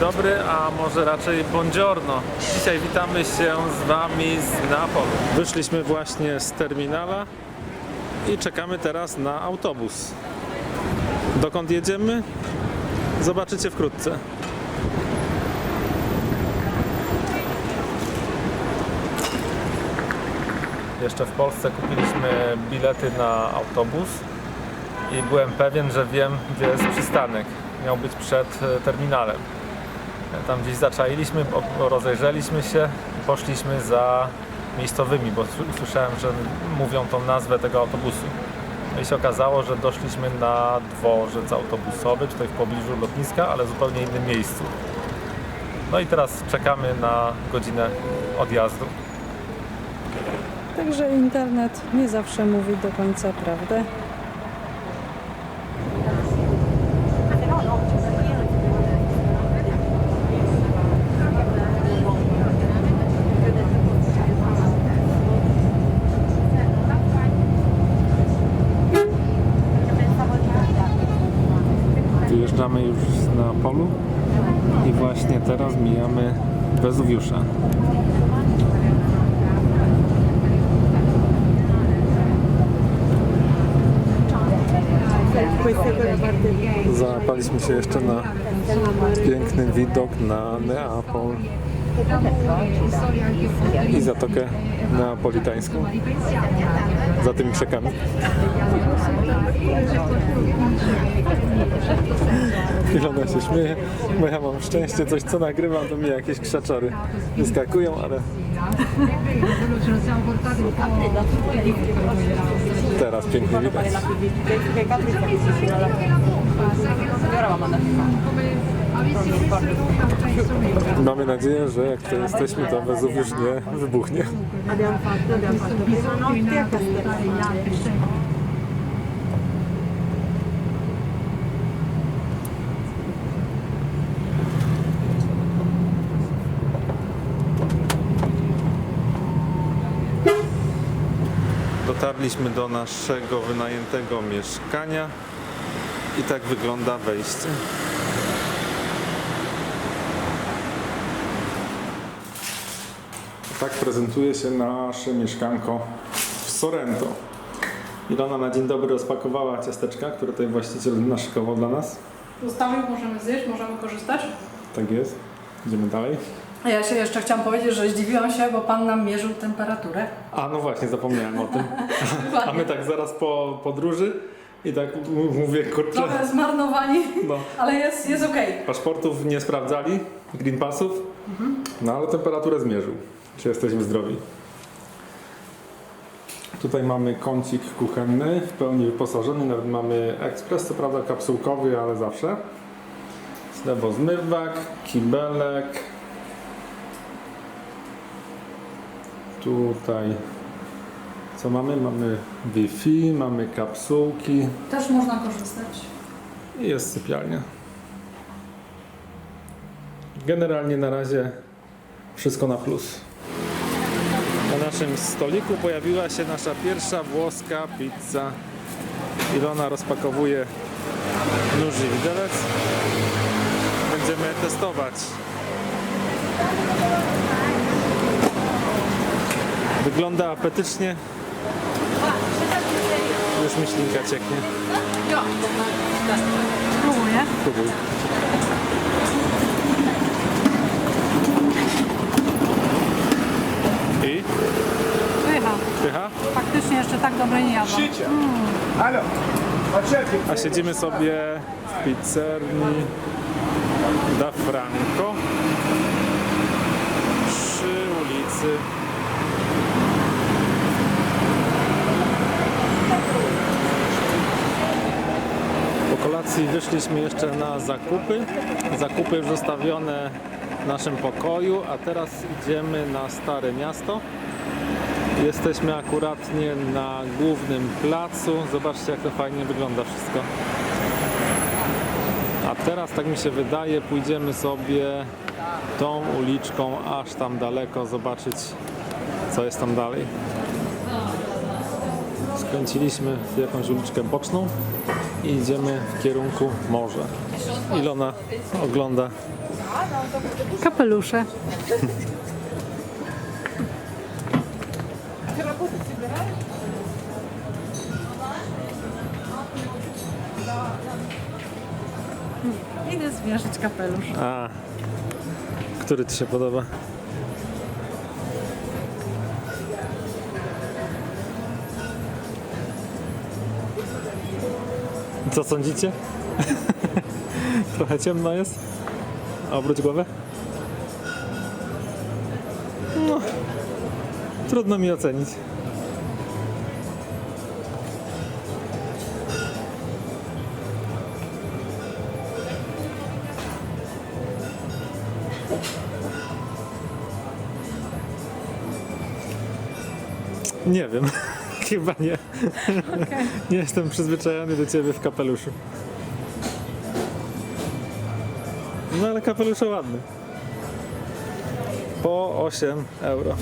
Dobry, a może raczej buongiorno. Dzisiaj witamy się z Wami z Neapolu. Wyszliśmy właśnie z terminala i czekamy teraz na autobus. Dokąd jedziemy? Zobaczycie wkrótce. Jeszcze w Polsce kupiliśmy bilety na autobus i byłem pewien, że wiem, gdzie jest przystanek. Miał być przed e, terminalem. Tam gdzieś zaczailiśmy, rozejrzeliśmy się poszliśmy za miejscowymi, bo sły- słyszałem, że mówią tą nazwę tego autobusu. No i się okazało, że doszliśmy na dworzec autobusowy, tutaj w pobliżu lotniska, ale w zupełnie innym miejscu. No i teraz czekamy na godzinę odjazdu. Także internet nie zawsze mówi do końca prawdę. Wyjeżdżamy już i właśnie teraz mijamy Wezuwiusza. Załapaliśmy się jeszcze na piękny widok na Neapol i Zatokę Neapolitańską za tymi krzakami. Ilona się śmieje, bo ja mam szczęście, coś co nagrywam, to mi jakieś krzaczory wyskakują, ale teraz pięknie widać. Mamy nadzieję, że jak to jesteśmy, to Wezuwiusz nie wybuchnie. Dotarliśmy do naszego wynajętego mieszkania i tak wygląda wejście. Tak prezentuje się nasze mieszkanko w Sorrento. Ilona na dzień dobry rozpakowała ciasteczka, które tutaj właściciel naszykował dla nas. Zostawił, możemy zjeść, możemy korzystać. Tak jest. Idziemy dalej. Ja się jeszcze chciałam powiedzieć, że zdziwiłam się, bo Pan nam mierzył temperaturę. A no właśnie, zapomniałem o tym. A my tak zaraz po podróży i tak mówię, kurczę, Trochę zmarnowani, no, ale jest, jest okej. paszportów nie sprawdzali, green passów, no ale temperaturę zmierzył, czy jesteśmy zdrowi. Tutaj mamy kącik kuchenny, w pełni wyposażony, nawet mamy ekspres, co prawda kapsułkowy, ale zawsze. Zlewozmywak, kibelek. Tutaj co mamy? Mamy Wi-Fi, mamy kapsułki Też można korzystać. i jest sypialnia. Generalnie na razie wszystko na plus. Na naszym stoliku pojawiła się nasza pierwsza włoska pizza. Ilona rozpakowuje nóż i widelec. Będziemy testować. Wygląda apetycznie. Już myślinka cieknie. Próbuję. Próbuj. I? Pycha. Pycha? Faktycznie jeszcze tak dobre nie jadłam. Allora, facciate A siedzimy sobie w pizzerni Da Franco przy ulicy Kolacji wyszliśmy jeszcze na zakupy. Zakupy już zostawione w naszym pokoju, a teraz idziemy na Stare Miasto. Jesteśmy akuratnie na głównym placu. Zobaczcie, jak to fajnie wygląda wszystko. A teraz, tak mi się wydaje, pójdziemy sobie tą uliczką aż tam daleko zobaczyć, co jest tam dalej. Skręciliśmy w jakąś uliczkę boczną i idziemy w kierunku morza. Ilona ogląda Kapelusze. Idę zmierzyć kapelusz. A, który Ci się podoba? Co sądzicie? Trochę ciemno jest? Obróć głowę? No, trudno mi ocenić. Nie wiem. Chyba nie. nie jestem przyzwyczajony do ciebie w kapeluszu. No ale kapelusze ładny. Po 8 euro.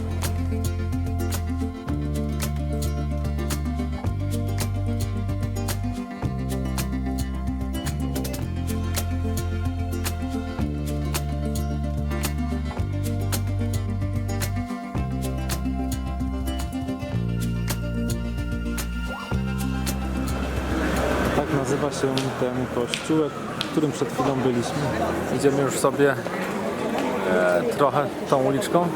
Ten kościółek, w którym przed chwilą byliśmy. Idziemy już sobie e, trochę tą uliczką.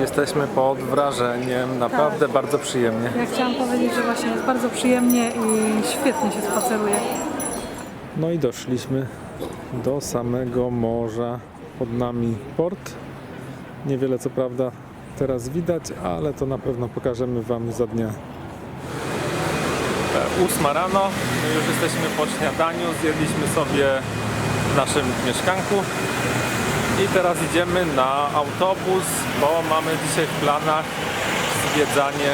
Jesteśmy pod wrażeniem, naprawdę bardzo przyjemnie. Ja chciałam powiedzieć, że właśnie jest bardzo przyjemnie i świetnie się spaceruje. No i doszliśmy do samego morza. Pod nami port. Niewiele co prawda teraz widać, ale to na pewno pokażemy Wam za dnia. E, Ósma rano, my już jesteśmy po śniadaniu, zjedliśmy sobie w naszym mieszkanku i teraz idziemy na autobus, bo mamy dzisiaj w planach zwiedzanie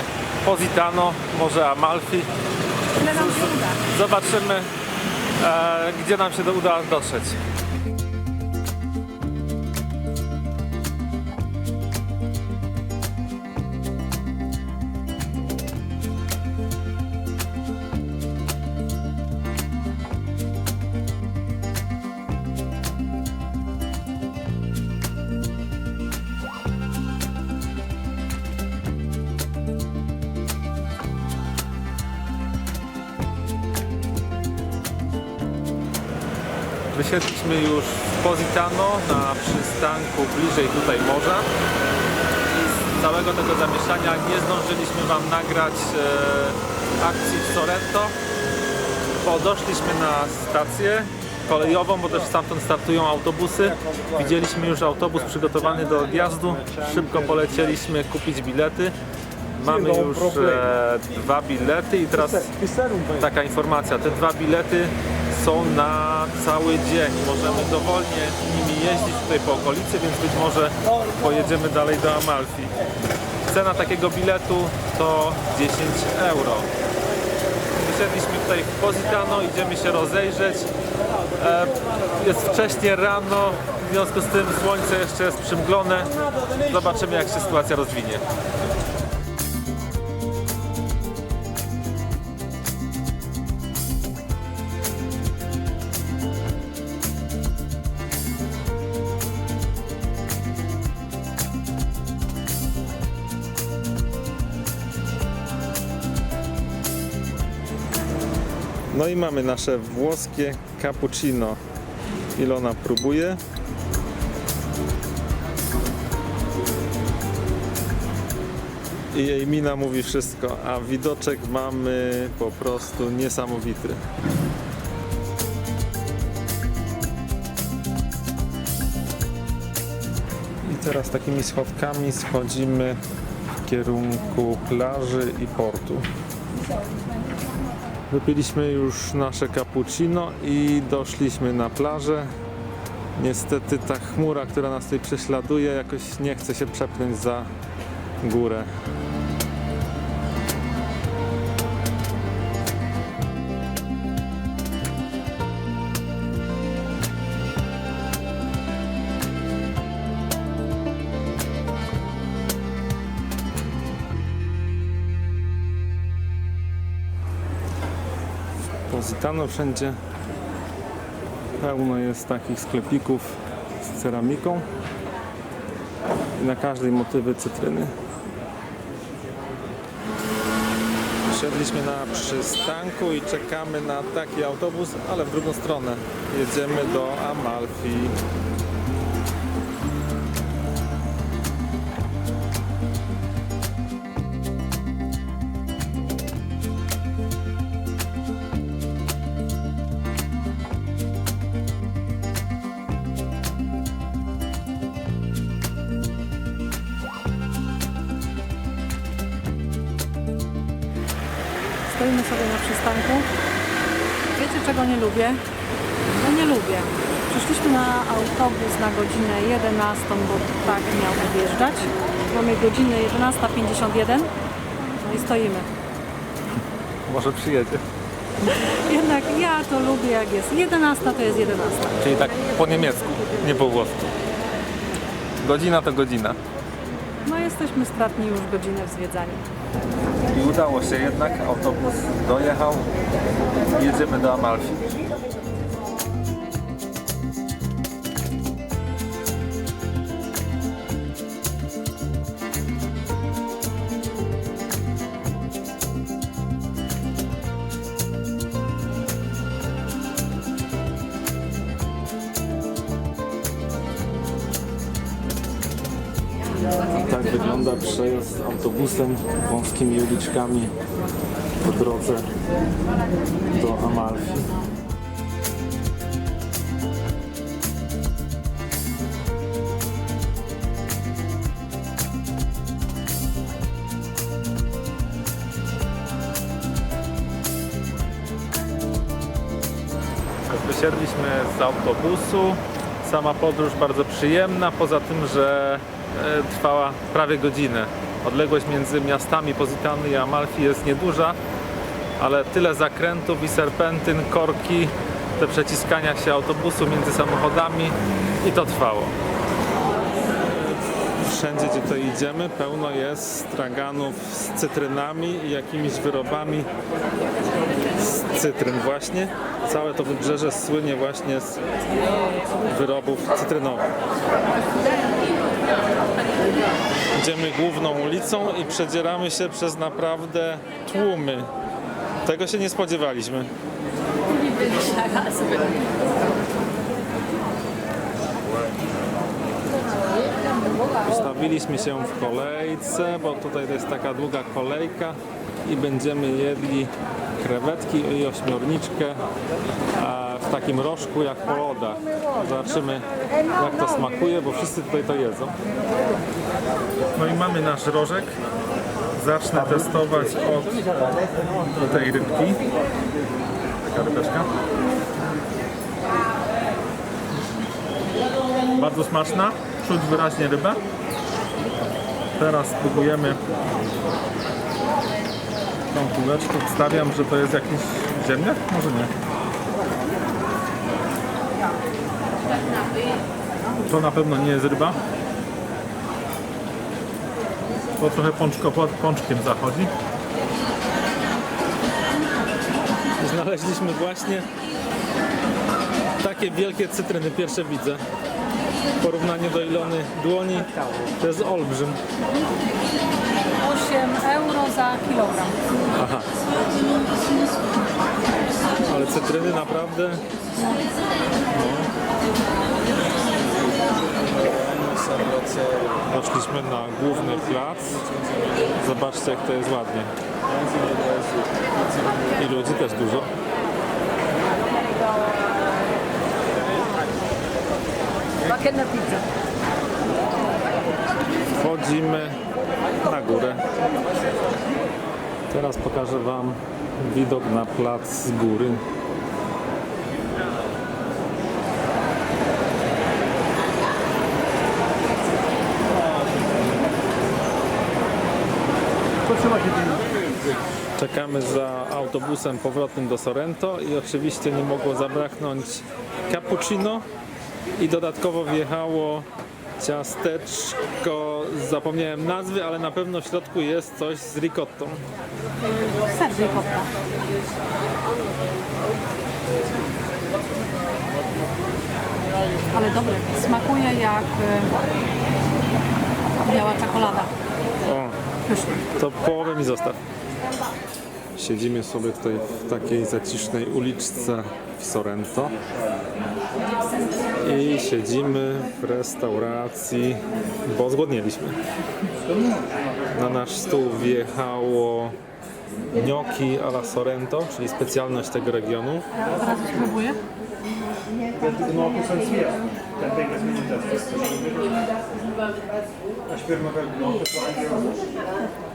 Positano, może Amalfi. Ile nam się uda? Zobaczymy, e, gdzie nam się uda dotrzeć. Wysiedliśmy już w Positano na przystanku bliżej tutaj morza. I z całego tego zamieszania nie zdążyliśmy Wam nagrać e, akcji w Sorrento, bo doszliśmy na stację kolejową, bo też stamtąd startują autobusy. Widzieliśmy już autobus przygotowany do odjazdu. Szybko polecieliśmy kupić bilety. Mamy już e, dwa bilety i teraz taka informacja, te dwa bilety są na cały dzień. Możemy dowolnie nimi jeździć tutaj po okolicy, więc być może pojedziemy dalej do Amalfi. Cena takiego biletu to 10 euro. Wysiedliśmy tutaj w Positano, idziemy się rozejrzeć. E, Jest wcześnie rano, w związku z tym słońce jeszcze jest przymglone. Zobaczymy jak się sytuacja rozwinie. I mamy nasze włoskie cappuccino. Ilona próbuje. I jej mina mówi wszystko, a widoczek mamy po prostu niesamowity. I teraz takimi schodkami schodzimy w kierunku plaży i portu. Wypiliśmy już nasze cappuccino i doszliśmy na plażę. Niestety ta chmura, która nas tutaj prześladuje, jakoś nie chce się przepchnąć za górę. Positano wszędzie pełno jest takich sklepików z ceramiką i na każdej motywy cytryny. Siedliśmy na przystanku i czekamy na taki autobus, ale w drugą stronę. Jedziemy do Amalfi. Stoimy sobie na przystanku. Wiecie czego nie lubię? No nie lubię. Przyszliśmy na autobus na godzinę 11, bo tak miał wyjeżdżać. Mamy godzinę 11.51. No i stoimy. Może przyjedzie. Jednak ja to lubię jak jest 11, to jest 11. Czyli tak po niemiecku, nie po włosku. Godzina to godzina. Jesteśmy stratni już godzinę w zwiedzaniu. I udało się jednak, autobus dojechał. Jedziemy do Amalfi. Tak wygląda przejazd autobusem wąskimi uliczkami po drodze do Amalfi. Wysiedliśmy z autobusu. Sama podróż bardzo przyjemna, poza tym, że trwała prawie godzinę. Odległość między miastami Positany i Amalfi jest nieduża, ale tyle zakrętów i serpentyn, korki, te przeciskania się autobusu między samochodami i to trwało. Wszędzie, gdzie tutaj idziemy, pełno jest straganów z cytrynami i jakimiś wyrobami z cytryn właśnie. Całe to wybrzeże słynie właśnie z wyrobów cytrynowych. Idziemy główną ulicą i przedzieramy się przez naprawdę tłumy. Tego się nie spodziewaliśmy. Ustawiliśmy się w kolejce, bo tutaj to jest taka długa kolejka i będziemy jedli krewetki i ośmiorniczkę w takim rożku jak po lodach. Zobaczymy jak to smakuje, bo wszyscy tutaj to jedzą. No i mamy nasz rożek. Zacznę testować od tej rybki. Taka rybeczka. Bardzo smaczna, czuć wyraźnie rybę. Teraz spróbujemy tą kuleczkę. Wstawiam, że to jest jakiś ziemniak? Może nie. To na pewno nie jest ryba. To trochę pączko, pączkiem zachodzi. Znaleźliśmy właśnie takie wielkie cytryny, pierwsze widzę. W porównaniu do Ilony dłoni to jest olbrzym. 8 euro za kilogram. Aha. Ale cytryny naprawdę. No. Doszliśmy na główny plac. Zobaczcie jak to jest ładnie. I ludzi też dużo. Wchodzimy na górę. Teraz pokażę Wam widok na plac z góry. Czekamy za autobusem powrotnym do Sorrento i oczywiście nie mogło zabraknąć cappuccino i dodatkowo wjechało ciasteczko, zapomniałem nazwy, ale na pewno w środku jest coś z ricottą. Ser ricotta. Ale Dobry. Smakuje jak y, biała czekolada. O. to połowę mi zostaw. Siedzimy sobie tutaj w takiej zacisznej uliczce w Sorrento. I siedzimy w restauracji, bo zgłodnieliśmy. Na nasz stół wjechało gnocchi alla Sorrento, czyli specjalność tego regionu. Teraz spróbuję.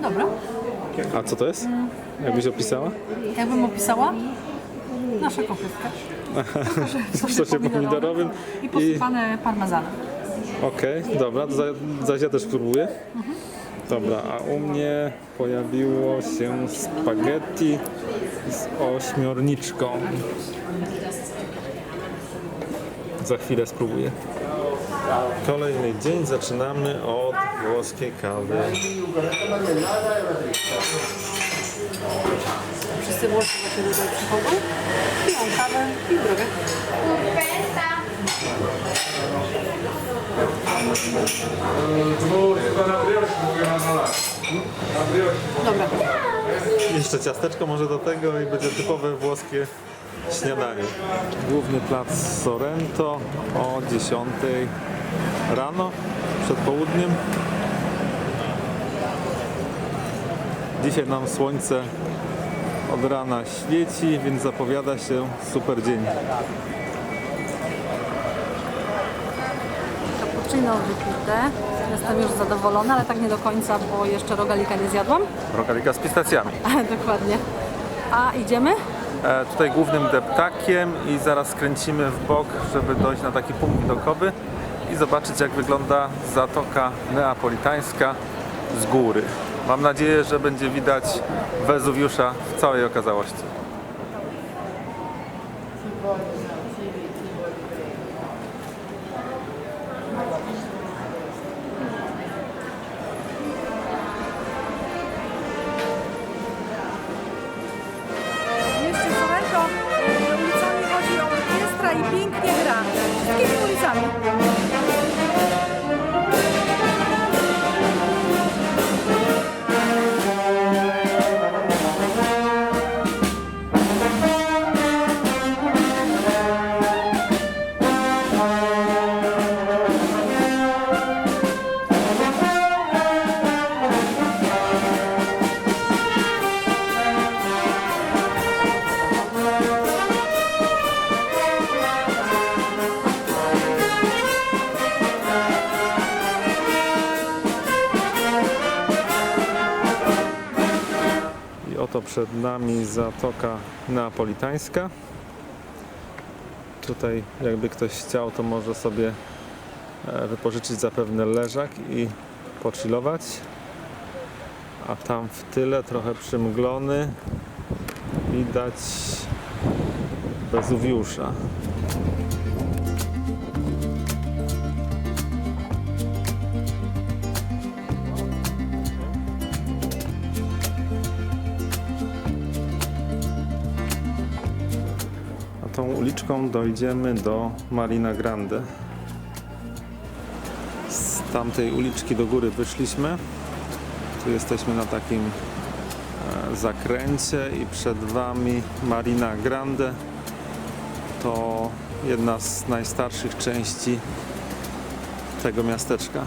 Dobra. A co to jest? Jakbyś opisała? Jakbym opisała? Nasza kopytka. W sosie pomidorowym. I posypane parmezanem. Okej, dobra, to za, zaś ja też spróbuję. Dobra, a u mnie pojawiło się spaghetti z ośmiorniczką. Za chwilę spróbuję. Kolejny dzień zaczynamy od włoskiej kawy. Wszyscy Włosi właśnie tutaj przychodzą, piją kawę i drogę. Dobra. Jeszcze ciasteczko może do tego i będzie typowe włoskie śniadanie. Główny plac Sorrento o 10 rano, przed południem. Dzisiaj nam słońce od rana świeci, więc zapowiada się super dzień. Cappuccino wypite. Jestem już zadowolona, ale tak nie do końca, bo jeszcze rogalika nie zjadłam. Rogalika z pistacjami. Dokładnie. A idziemy? E, tutaj głównym deptakiem i zaraz skręcimy w bok, żeby dojść na taki punkt widokowy i zobaczyć jak wygląda Zatoka Neapolitańska z góry. Mam nadzieję, że będzie widać Wezuwiusza w całej okazałości. Przed nami Zatoka Neapolitańska. Tutaj jakby ktoś chciał, to może sobie e, wypożyczyć zapewne leżak i pochillować. A tam w tyle, trochę przymglony, widać Wezuwiusza. Uliczką dojdziemy do Marina Grande. Z tamtej uliczki do góry wyszliśmy. Tu jesteśmy na takim e, zakręcie i przed Wami Marina Grande. To jedna z najstarszych części tego miasteczka.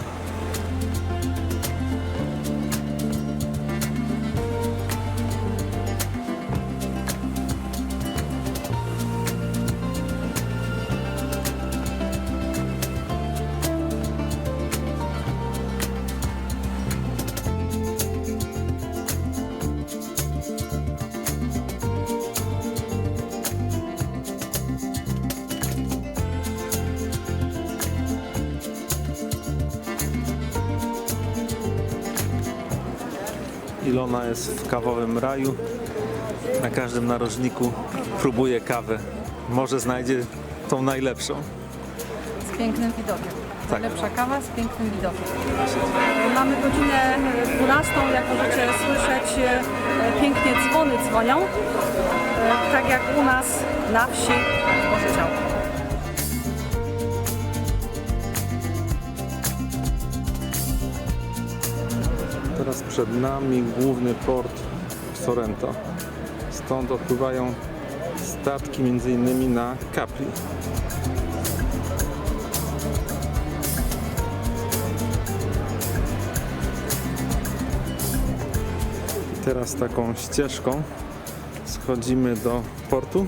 Ilona jest w kawowym raju. Na każdym narożniku próbuje kawę. Może znajdzie tą najlepszą. Z pięknym widokiem. Tak. Lepsza kawa z pięknym widokiem. Mamy godzinę 12, jak możecie słyszeć, e, pięknie dzwony dzwonią. E, Tak jak u nas na wsi w Boże Teraz przed nami główny port Sorrento. Stąd odpływają statki innymi na Capri. Teraz taką ścieżką schodzimy do portu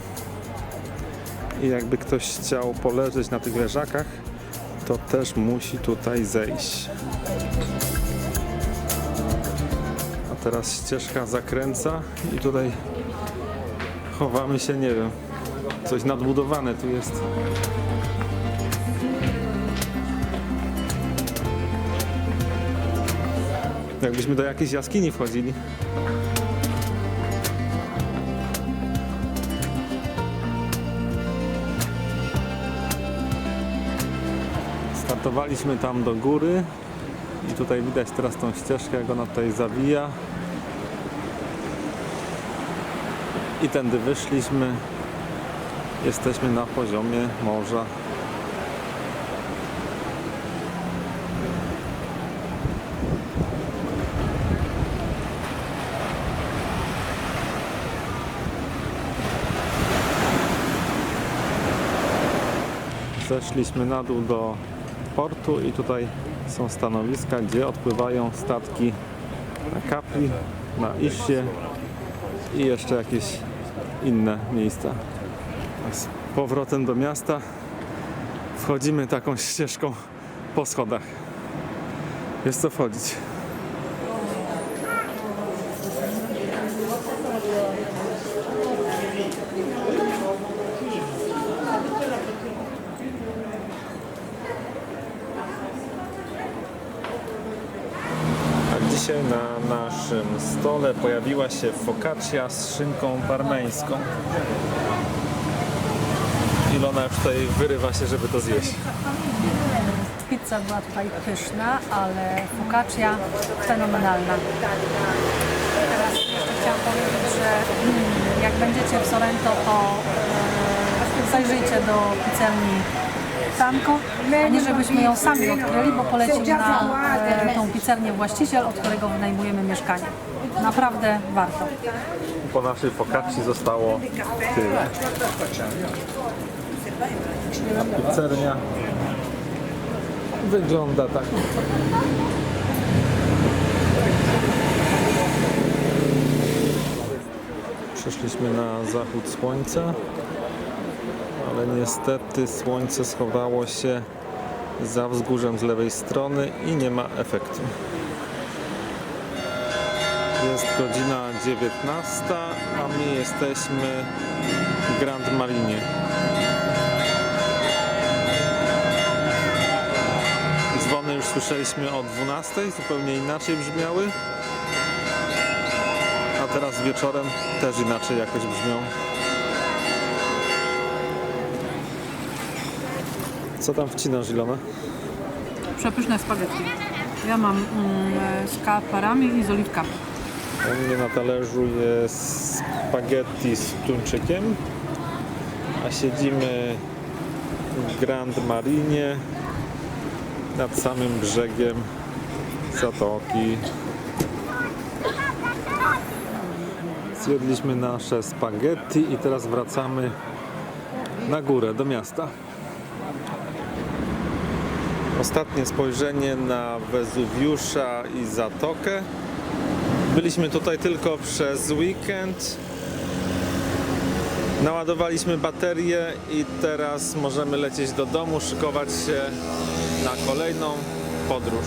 i jakby ktoś chciał poleżeć na tych leżakach, to też musi tutaj zejść. Teraz ścieżka zakręca i tutaj chowamy się, nie wiem, coś nadbudowane tu jest. Jakbyśmy do jakiejś jaskini wchodzili. Startowaliśmy tam do góry i tutaj widać teraz tą ścieżkę, jak ona tutaj zawija. I tędy wyszliśmy. Jesteśmy na poziomie morza. Zeszliśmy na dół do portu i tutaj są stanowiska, gdzie odpływają statki na Capri, na Ischie i jeszcze jakieś inne miejsca. Z powrotem do miasta wchodzimy taką ścieżką po schodach. Jest co wchodzić. A dzisiaj na naszym stole pojawiła się focaccia z szynką parmeńską. Ilona już tutaj wyrywa się, żeby to zjeść. Pizza była tutaj pyszna, ale focaccia fenomenalna. Teraz jeszcze chciałam powiedzieć, że mm, jak będziecie w Sorrento, to e, zajrzyjcie do pizzelni Tanko, a nie żebyśmy ją sami odkryli, bo polecił na e, tą pizzernię właściciel, od którego wynajmujemy mieszkanie. Naprawdę warto. Po naszej focacci zostało tyle. A pizzeria wygląda tak. Przeszliśmy na zachód słońca, ale niestety słońce schowało się za wzgórzem z lewej strony i nie ma efektu. Jest godzina 19, a my jesteśmy w Grand Marinie. Dzwony już słyszeliśmy o 12, zupełnie inaczej brzmiały. A teraz wieczorem też inaczej jakoś brzmią. Co tam wcinasz, Ilona? Przepyszne spaghetti. Ja mam mm, z kaparami i z oliwkami. U mnie na talerzu jest spaghetti z tuńczykiem, a siedzimy w Grand Marinie nad samym brzegiem zatoki. Zjedliśmy nasze spaghetti i teraz wracamy na górę do miasta. Ostatnie spojrzenie na Wezuwiusza i Zatokę. Byliśmy tutaj tylko przez weekend. Naładowaliśmy baterię i teraz możemy lecieć do domu, szykować się na kolejną podróż.